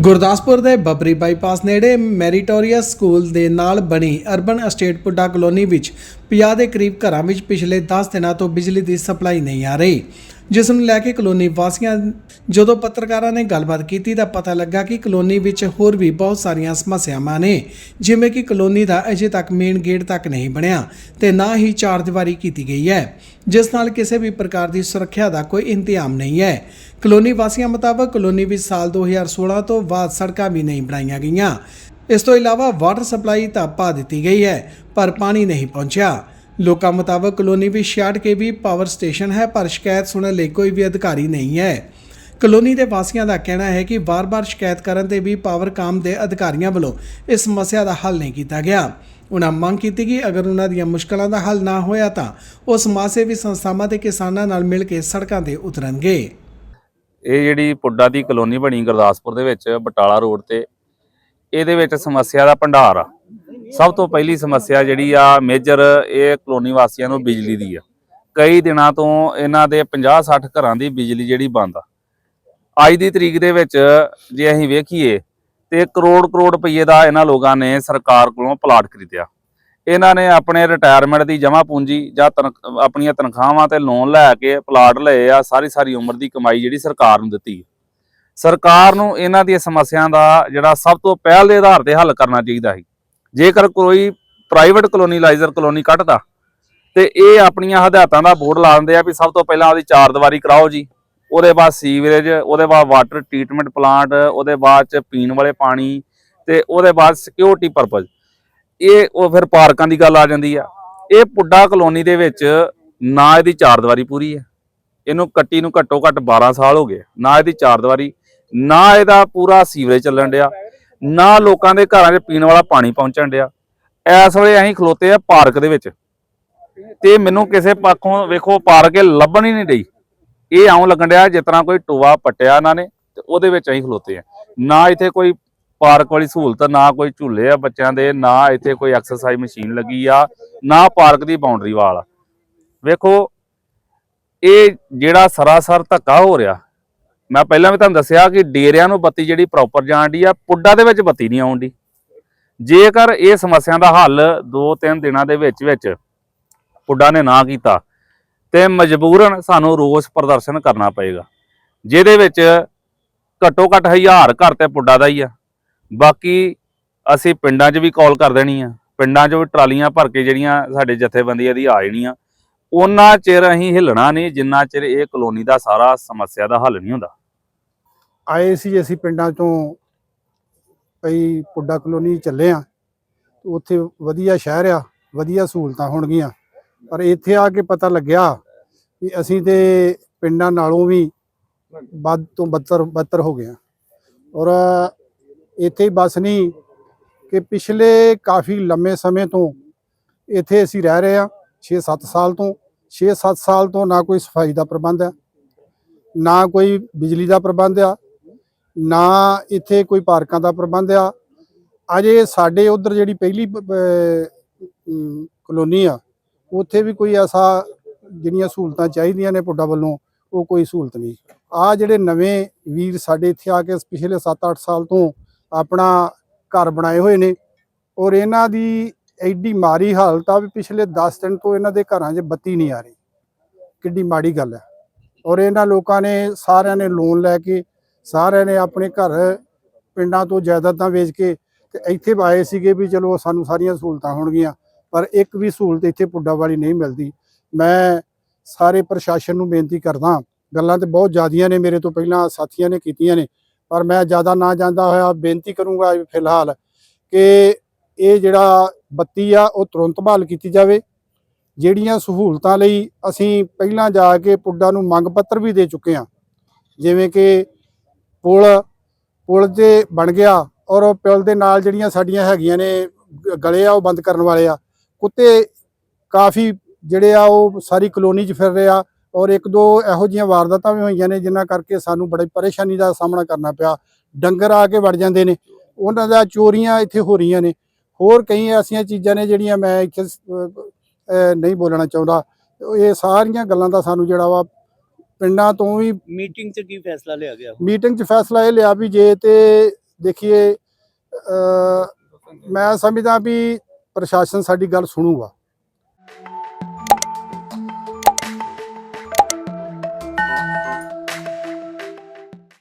ਗੁਰਦਾਸਪੁਰ ਦੇ ਬੱਬਰੀ ਬਾਈਪਾਸ ਨੇੜੇ meritorious school ਦੇ ਨਾਲ ਬਣੀ ਅਰਬਨ ਅਸਟੇਟ ਪੁੱਡਾ ਕਲੋਨੀ ਵਿੱਚ 50 ਦੇ ਕਰੀਬ ਘਰਾਂ ਵਿੱਚ ਪਿਛਲੇ 10 ਦਿਨਾਂ ਤੋਂ ਬਿਜਲੀ ਦੀ ਸਪਲਾਈ ਨਹੀਂ ਆ ਰਹੀ। ਜਿਸ ਨੂੰ ਲੈ ਕੇ ਕਲੋਨੀ ਵਾਸੀਆਂ ਜਦੋਂ ਪੱਤਰਕਾਰਾਂ ਨੇ ਗੱਲਬਾਤ ਕੀਤੀ ਤਾਂ ਪਤਾ ਲੱਗਾ ਕਿ ਕਲੋਨੀ ਵਿੱਚ ਹੋਰ ਵੀ ਬਹੁਤ ਸਾਰੀਆਂ ਸਮੱਸਿਆਵਾਂ ਨੇ, ਜਿਵੇਂ ਕਿ ਕਲੋਨੀ ਦਾ ਅਜੇ ਤੱਕ ਮੇਨ ਗੇਟ ਤੱਕ ਨਹੀਂ ਬਣਿਆ ਤੇ ਨਾ ਹੀ ਚਾਰ ਦੀਵਾਰੀ ਕੀਤੀ ਗਈ ਹੈ, ਜਿਸ ਨਾਲ ਕਿਸੇ ਵੀ ਪ੍ਰਕਾਰ ਦੀ ਸੁਰੱਖਿਆ ਦਾ ਕੋਈ ਇੰਤਜ਼ਾਮ ਨਹੀਂ ਹੈ। ਕਲੋਨੀ ਵਾਸੀਆਂ ਮੁਤਾਬਕ ਕਲੋਨੀ ਵਿੱਚ ਸਾਲ 2016 ਤੋਂ ਬਾਅਦ ਸੜਕਾਂ ਵੀ ਨਹੀਂ ਬਣਾਈਆਂ ਗਈਆਂ। ਇਸ ਤੋਂ ਇਲਾਵਾ ਵਾਟਰ ਸਪਲਾਈ ਤਾਂ ਪਾ ਦਿੱਤੀ ਗਈ ਹੈ, ਪਰ ਪਾਣੀ ਨਹੀਂ ਪਹੁੰਚਿਆ। ਲੋਕਾਂ ਮੁਤਾਬਕ ਕਲੋਨੀ ਵਿੱਚ 66 ਕੇਵੀ ਪਾਵਰ ਸਟੇਸ਼ਨ ਹੈ, ਪਰ ਸ਼ਿਕਾਇਤ ਸੁਣਨ ਲਈ ਕੋਈ ਵੀ ਅਧਿਕਾਰੀ ਨਹੀਂ ਹੈ। ਕਲੋਨੀ ਦੇ ਵਾਸੀਆਂ ਦਾ ਕਹਿਣਾ ਹੈ ਕਿ ਵਾਰ-ਵਾਰ ਸ਼ਿਕਾਇਤ ਕਰਨ ਤੇ ਵੀ ਪਾਵਰ ਕਾਮ ਦੇ ਅਧਿਕਾਰੀਆਂ ਵੱਲੋਂ ਇਸ ਸਮੱਸਿਆ ਦਾ ਹੱਲ ਨਹੀਂ ਕੀਤਾ ਗਿਆ। ਉਹਨਾਂ ਮੰਗ ਕੀਤੀ ਕਿ ਅਗਰ ਉਹਨਾਂ ਦੀਆਂ ਮੁਸ਼ਕਲਾਂ ਦਾ ਹੱਲ ਨਾ ਹੋਇਆ ਤਾਂ ਉਹ ਸਮਾਜ ਸੇਵੀ ਸੰਸਥਾਵਾਂ ਤੇ ਕਿਸਾਨਾਂ ਨਾਲ ਮਿਲ ਕੇ ਸੜਕਾਂ ਤੇ ਉਤਰਨਗੇ। ਇਹ ਜਿਹੜੀ ਪੁੱਡਾ ਦੀ ਕਲੋਨੀ ਬਣੀ ਗੁਰਦਾਸਪੁਰ ਦੇ ਵਿੱਚ, ਬਟਾਲਾ ਰੋਡ ਤੇ, ਇਹਦੇ ਵਿੱਚ ਸਮੱਸਿਆ ਦਾ ਭੰਡਾਰ ਆ। ਸਭ ਤੋਂ ਪਹਿਲੀ ਸਮੱਸਿਆ ਜਿਹੜੀ ਆ ਮੇਜਰ ਇਹ ਕਲੋਨੀ ਵਾਸੀਆਂ ਨੂੰ ਬਿਜਲੀ ਦੀ ਆ। ਕਈ ਦਿਨਾਂ ਤੋਂ ਇਹਨਾਂ ਦੇ 50-60 ਘਰਾਂ ਦੀ ਬਿਜਲੀ ਜਿਹੜੀ ਬੰਦ ਆ। ਅੱਜ ਦੀ ਤਰੀਕ ਦੇ ਵਿੱਚ ਜੇ ਅਸੀਂ ਵੇਖੀਏ, ਤੇ ਕਰੋੜ ਕਰੋੜ ਰੁਪਏ ਦਾ ਇਹਨਾਂ ਲੋਕਾਂ ਨੇ ਸਰਕਾਰ ਕੋਲੋਂ ਪਲਾਟ ਖਰੀਦਿਆ। ਇਹਨਾਂ ਨੇ ਆਪਣੇ ਰਿਟਾਇਰਮੈਂਟ ਦੀ ਜਮ੍ਹਾਂ ਪੂੰਜੀ ਜਾਂ ਤਨਖ- ਆਪਣੀਆਂ ਤਨਖਾਹਾਂ ਤੇ ਲੋਨ ਲੈ ਕੇ ਪਲਾਟ ਲਏ ਆ ਸਾਰੀ ਸਾਰੀ ਉਮਰ ਦੀ ਕਮਾਈ ਜਿਹੜੀ ਸਰਕਾਰ ਨੂੰ ਦਿੱਤੀ ਸਰਕਾਰ ਨੂੰ ਇਹਨਾਂ ਦੀਆਂ ਸਮੱਸਿਆਵਾਂ ਦਾ ਜਿਹੜਾ ਸਭ ਤੋਂ ਪਹਿਲ ਦੇ ਆਧਾਰ ਤੇ ਹੱਲ ਕਰਨਾ ਚਾਹੀਦਾ ਹੈ ਜੇਕਰ ਕੋਈ ਪ੍ਰਾਈਵੇਟ ਕਲੋਨੀਲਾਈਜ਼ਰ ਕਲੋਨੀ ਕੱਢਦਾ ਤੇ ਇਹ ਆਪਣੀਆਂ ਹਦਾਇਤਾਂ ਦਾ ਬੋਰਡ ਲਾ ਦਿੰਦੇ ਆ ਵੀ ਸਭ ਤੋਂ ਪਹਿਲਾਂ ਉਹਦੀ ਚਾਰ ਦੀਵਾਰੀ ਕਰਾਓ ਜੀ। ਉਹਦੇ ਬਾਅਦ ਸੀਵਰੇਜ ਉਹਦੇ ਬਾਅਦ ਵਾਟਰ ਟ੍ਰੀਟਮੈਂਟ ਪਲਾਂਟ ਉਹਦੇ ਬਾਅਦ ਚ ਪੀਣ ਵਾਲੇ ਪਾਣੀ, ਤੇ ਉਹਦੇ ਬਾਅਦ ਸਿਕਿਉਰਿਟੀ ਪਰਪਸ ਇਹ ਉਹ ਫਿਰ ਪਾਰਕਾਂ ਦੀ ਗੱਲ ਆ ਜਾਂਦੀ ਆ। ਇਹ ਪੁੱਡਾ ਕਲੋਨੀ ਦੇ ਵਿੱਚ ਨਾ ਇਹਦੀ ਚਾਰ ਦੀਵਾਰੀ ਪੂਰੀ ਹੈ। ਇਹਨੂੰ ਕੱਟੀ ਨੂੰ ਘੱਟੋ ਘੱਟ 12 ਸਾਲ ਹੋ ਗਏ। ਨਾ ਇਹਦੀ ਚਾਰ ਦੀਵਾਰੀ, ਨਾ ਇਹਦਾ ਪੂਰਾ ਸੀਵਰੇਜ ਚੱਲਣ ਡਿਆ। ਨਾ ਲੋਕਾਂ ਦੇ ਘਰਾਂ 'ਚ ਪੀਣ ਵਾਲਾ ਪਾਣੀ ਪਹੁੰਚਣ ਡਿਆ। ਇਸ ਵੇਲੇ ਅਸੀਂ ਖਲੋਤੇ ਆ ਪਾਰਕ ਦੇ ਵਿੱਚ। ਤੇ ਮੈਨੂੰ ਕਿਸੇ ਪੱਖੋਂ ਵੇਖੋ ਪਾਰਕ ਇਹ ਲੱਭਣ ਹੀ ਨਹੀਂ ਡਈ। ਇਹ ਆਉਂ ਲੱਗਣ ਡਿਆ ਜਿਸ ਤਰ੍ਹਾਂ ਕੋਈ ਟੋਆ ਪੱਟਿਆ ਇਹਨਾਂ ਨੇ ਤੇ ਉਹਦੇ ਵਿੱਚ ਅਸੀਂ ਖਲੋਤੇ ਆ। ਨਾ ਇੱਥੇ ਕੋਈ ਪਾਰਕ ਵਾਲੀ ਸਹੂਲਤ, ਨਾ ਕੋਈ ਝੂਲੇ ਆ ਬੱਚਿਆਂ ਦੇ, ਨਾ ਇੱਥੇ ਕੋਈ ਐਕਸਰਸਾਈਜ਼ ਮਸ਼ੀਨ ਲੱਗੀ ਆ, ਨਾ ਪਾਰਕ ਦੀ ਬਾਉਂਡਰੀ ਵਾਲ ਆ। ਵੇਖੋ, ਇਹ ਜਿਹੜਾ ਸਰਾਸਰ ਧੱਕਾ ਹੋ ਰਿਹਾ ਮੈਂ ਪਹਿਲਾਂ ਵੀ ਤੁਹਾਨੂੰ ਦੱਸਿਆ ਕਿ ਡੇਰਿਆਂ ਨੂੰ ਬੱਤੀ ਜਿਹੜੀ ਪ੍ਰੋਪਰ ਜਾਣ ਦੀ ਆ, ਪੁੱਡਾ ਦੇ ਵਿੱਚ ਬੱਤੀ ਨਹੀਂ ਆਉਣ ਦੀ ਜੇਕਰ ਇਹ ਸਮੱਸਿਆ ਦਾ ਹੱਲ 2-3 ਦਿਨਾਂ ਦੇ ਵਿੱਚ ਵਿੱਚ ਪੁੱਡਾ ਨੇ ਨਾ ਕੀਤਾ, ਤੇ ਮਜਬੂਰਨ ਸਾਨੂੰ ਰੋਸ ਪ੍ਰਦਰਸ਼ਨ ਕਰਨਾ ਪਏਗਾ, ਜਿਹਦੇ ਵਿੱਚ ਘੱਟੋ ਘੱਟ ਹਜ਼ਾਰ ਘਰ ਤੇ ਪੁੱਡਾ ਦਾ ਹੀ ਆ। ਬਾਕੀ ਅਸੀਂ ਪਿੰਡਾਂ 'ਚ ਵੀ ਕਾਲ ਕਰ ਦੇਣੀ ਆ, ਪਿੰਡਾਂ 'ਚ ਵੀ ਟਰਾਲੀਆਂ ਭਰ ਕੇ ਜਿਹੜੀਆਂ ਸਾਡੇ ਜਥੇਬੰਦੀਆਂ ਦੀ ਆ ਜਾਣੀਆਂ ਉਹਨਾਂ ਚਿਰ ਅਸੀਂ ਹਿੱਲਣਾ ਨਹੀਂ, ਜਿੰਨਾ ਚਿਰ ਇਹ ਕਲੋਨੀ ਦਾ ਸਾਰਾ ਸਮੱਸਿਆ ਦਾ ਹੱਲ ਨਹੀਂ ਹੁੰਦਾ। ਆਏ ਸੀ, ਅਸੀਂ ਪਿੰਡਾਂ ਚੋਂ ਕਈ ਪੁੱਡਾ ਕਲੋਨੀ ਚੱਲੇ ਆ। ਉੱਥੇ ਵਧੀਆ ਸ਼ਹਿਰ ਆ, ਵਧੀਆ ਸਹੂਲਤਾਂ ਹੋਣਗੀਆਂ। ਪਰ ਇੱਥੇ ਆ ਕੇ ਪਤਾ ਲੱਗਿਆ ਕਿ ਅਸੀਂ ਤੇ ਪਿੰਡਾਂ ਨਾਲੋਂ ਵੀ ਵੱਧ ਤੋਂ ਬੱਤਰ ਬੱਤਰ ਹੋ ਗਏ ਆ। ਔਰ ਇੱਥੇ ਹੀ ਬਸ ਨਹੀਂ, ਕਿ ਪਿਛਲੇ ਕਾਫੀ ਲੰਮੇ ਸਮੇਂ ਤੋਂ ਇੱਥੇ ਅਸੀਂ ਰਹਿ ਰਹੇ ਆ 6-7 ਸਾਲ ਤੋਂ। 6-7 ਸਾਲ ਤੋਂ ਨਾ ਕੋਈ ਸਫ਼ਾਈ ਦਾ ਪ੍ਰਬੰਧ ਹੈ ਨਾ ਕੋਈ ਬਿਜਲੀ ਦਾ ਪ੍ਰਬੰਧ ਆ ਨਾ ਇੱਥੇ ਕੋਈ ਪਾਰਕਾਂ ਦਾ ਪ੍ਰਬੰਧ ਆ। ਅਜੇ ਸਾਡੇ ਉਧਰ ਜਿਹੜੀ ਪਹਿਲੀ ਕਲੋਨੀ ਆ, ਉੱਥੇ ਵੀ ਕੋਈ ਐਸਾ ਜਿਹੜੀਆਂ ਸਹੂਲਤਾਂ ਚਾਹੀਦੀਆਂ ਨੇ ਪੁੱਡਾ ਵੱਲੋਂ, ਉਹ ਕੋਈ ਸਹੂਲਤ ਨਹੀਂ। ਆ ਜਿਹੜੇ ਨਵੇਂ ਵੀਰ ਸਾਡੇ ਇੱਥੇ ਆ ਕੇ ਪਿਛਲੇ 7-8 ਸਾਲ ਤੋਂ ਆਪਣਾ ਘਰ ਬਣਾਏ ਹੋਏ ਨੇ, ਔਰ ਇਹਨਾਂ ਦੀ ਐਡੀ ਮਾਰੀ ਹਾਲਤ ਆ ਵੀ ਪਿਛਲੇ 10 ਦਿਨ ਤੋਂ ਇਹਨਾਂ ਦੇ ਘਰਾਂ 'ਚ ਬੱਤੀ ਨਹੀਂ ਆ ਰਹੀ। ਕਿੱਡੀ ਮਾੜੀ ਗੱਲ ਹੈ ਔਰ ਇਹਨਾਂ ਲੋਕਾਂ ਨੇ ਸਾਰਿਆਂ ਨੇ ਲੋਨ ਲੈ ਕੇ ਸਾਰਿਆਂ ਨੇ ਆਪਣੇ ਘਰ ਪਿੰਡਾਂ ਤੋਂ ਜਾਇਦਾਦਾਂ ਵੇਚ ਕੇ ਤੇ ਇੱਥੇ ਆਏ ਸੀਗੇ ਵੀ ਚਲੋ ਸਾਨੂੰ ਸਾਰੀਆਂ ਸਹੂਲਤਾਂ ਹੋਣਗੀਆਂ, ਪਰ ਇੱਕ ਵੀ ਸਹੂਲਤ ਇੱਥੇ ਪੁੱਡਾ ਵਾਲੀ ਨਹੀਂ ਮਿਲਦੀ। ਮੈਂ ਸਾਰੇ ਪ੍ਰਸ਼ਾਸਨ ਨੂੰ ਬੇਨਤੀ ਕਰਦਾ, ਗੱਲਾਂ ਤੇ ਬਹੁਤ ਜ਼ਿਆਦੀਆਂ ਨੇ ਮੇਰੇ ਤੋਂ ਪਹਿਲਾਂ, ਸਾਥੀਆਂ ਨੇ ਕੀਤੀਆਂ ਨੇ, ਪਰ ਮੈਂ ਜ਼ਿਆਦਾ ਨਾ ਜਾਂਦਾ ਹੋਇਆ, ਬੇਨਤੀ ਕਰੂੰਗਾ ਫਿਲਹਾਲ ਕਿ ਇਹ ਜਿਹੜਾ ਬੱਤੀ ਆ, ਉਹ ਤੁਰੰਤ ਬਹਾਲ ਕੀਤੀ ਜਾਵੇ। ਜਿਹੜੀਆਂ ਸਹੂਲਤਾਂ ਲਈ ਅਸੀਂ ਪਹਿਲਾਂ ਜਾ ਕੇ ਪੁੱਡਾ ਨੂੰ ਮੰਗ ਪੱਤਰ ਵੀ ਦੇ ਚੁੱਕੇ ਹਾਂ, ਜਿਵੇਂ ਕਿ ਪੁਲ ਪੁਲ ਤੇ ਬਣ ਗਿਆ ਔਰ ਉਹ ਪੁਲ ਦੇ ਨਾਲ ਜਿਹੜੀਆਂ ਸਾਡੀਆਂ ਹੈਗੀਆਂ ਨੇ ਗਲੇ ਆ, ਉਹ ਬੰਦ ਕਰਨ ਵਾਲੇ ਆ। ਕੁੱਤੇ ਕਾਫੀ ਜਿਹੜੇ ਆ, ਉਹ ਸਾਰੀ ਕਲੋਨੀ 'ਚ ਫਿਰ ਰਹੇ ਆ ਔਰ ਇੱਕ ਦੋ ਇਹੋ ਜਿਹੀਆਂ ਵਾਰਦਾਤਾਂ ਵੀ ਹੋਈਆਂ ਨੇ, ਜਿਨ੍ਹਾਂ ਕਰਕੇ ਸਾਨੂੰ ਬੜੀ ਪਰੇਸ਼ਾਨੀ ਦਾ ਸਾਹਮਣਾ ਕਰਨਾ ਪਿਆ। ਡੰਗਰ ਆ ਕੇ ਵੜ ਜਾਂਦੇ ਨੇ। ਉਹਨਾਂ ਦਾ ਚੋਰੀਆਂ ਇੱਥੇ ਹੋ ਰਹੀਆਂ ਨੇ। ਹੋਰ ਕਈ ਐਸੀਆਂ ਚੀਜ਼ਾਂ ਨੇ ਜਿਹੜੀਆਂ ਮੈਂ ਇੱਥੇ ਨਹੀਂ ਬੋਲਣਾ ਚਾਹੁੰਦਾ। ਇਹ ਸਾਰੀਆਂ ਗੱਲਾਂ ਦਾ ਸਾਨੂੰ ਜਿਹੜਾ ਵਾ ਪਿੰਡਾਂ ਤੋਂ ਵੀ ਮੀਟਿੰਗ 'ਚ ਕੀ ਫੈਸਲਾ ਲਿਆ ਗਿਆ? ਮੀਟਿੰਗ 'ਚ ਫੈਸਲਾ ਇਹ ਲਿਆ ਵੀ ਜੇ ਤੇ ਦੇਖੀਏ ਮੈਂ ਸਮਝਦਾ ਵੀ ਪ੍ਰਸ਼ਾਸਨ ਸਾਡੀ ਗੱਲ ਸੁਣੂਗਾ।